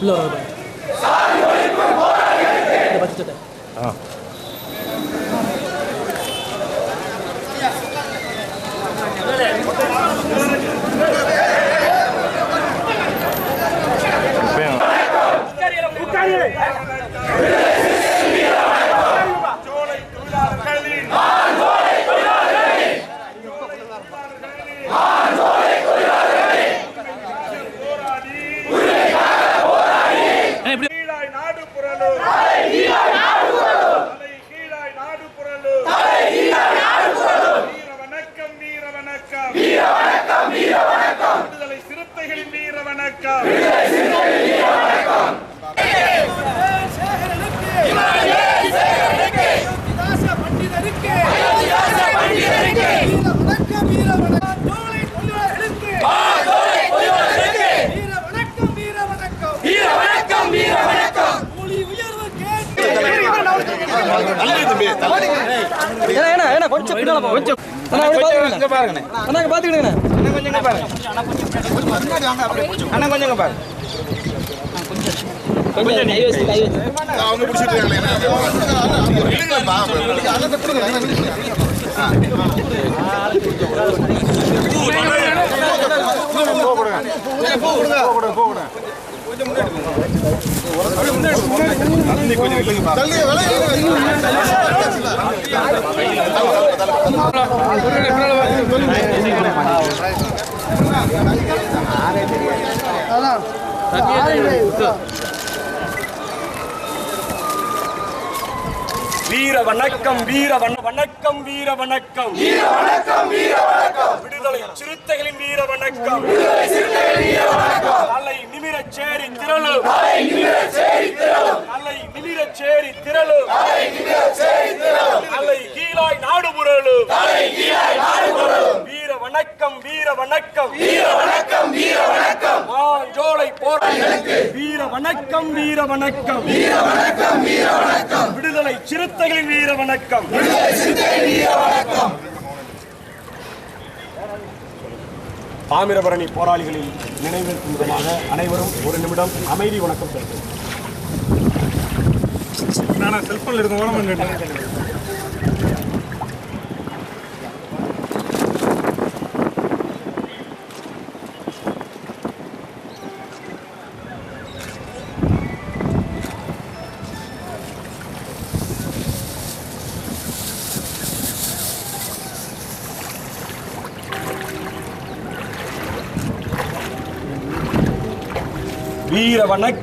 உள்ள வர பத்து ஆ வணக்கம் விடுதலை சிறுத்தைகளின் வீர வணக்கம் கொஞ்சம் பின்னால போ கொஞ்சம் அண்ணா அப்படியே பாத்துக்கிடுங்க அண்ணா பாத்துக்கிடுங்க அண்ணா கொஞ்சம் இங்க பாருங்க. கொஞ்சம் கை வச்சு கை வச்சு. வீர வணக்கம் வீர வண- வணக்கம் வீர வணக்கம். வீர வணக்கம் வீர வணக்கம். விடுதலை சிறுத்தைகளின் வீர வணக்கம். விடுதலை சிறுத்தைகளின் வீர வணக்கம். தலை நிமிர சேரி திரளு. தலை நிமிர சேரி திரளு. தலை நிமிர சேரி திரளு. தலை நிமிர சேரி திரளு. தலை கீழாய் நாடு புரளு தலை கீழாய் நாடு புரளு வீர வணக்கம் வீர வணக்கம். வீர வணக்கம் வீர வணக்கம் மாஞ்சோலை போராளிகளுக்கு வீர வணக்கம் வீர வணக்கம். வீர வணக்கம் வீர வணக்கம் விடுதலை சிறுத்தைகளின் வீர வணக்கம். விடுதலை சிறுத்தைகளின் வீர வணக்கம் தாமிரபரணி போராளிகளின் நினைவிற்கும் விதமாக அனைவரும் ஒரு நிமிடம் அமைதி வணக்கம் செலுத்தும் நான் செல்போன்ல இருக்க ஓரம் வீர வணக்கம்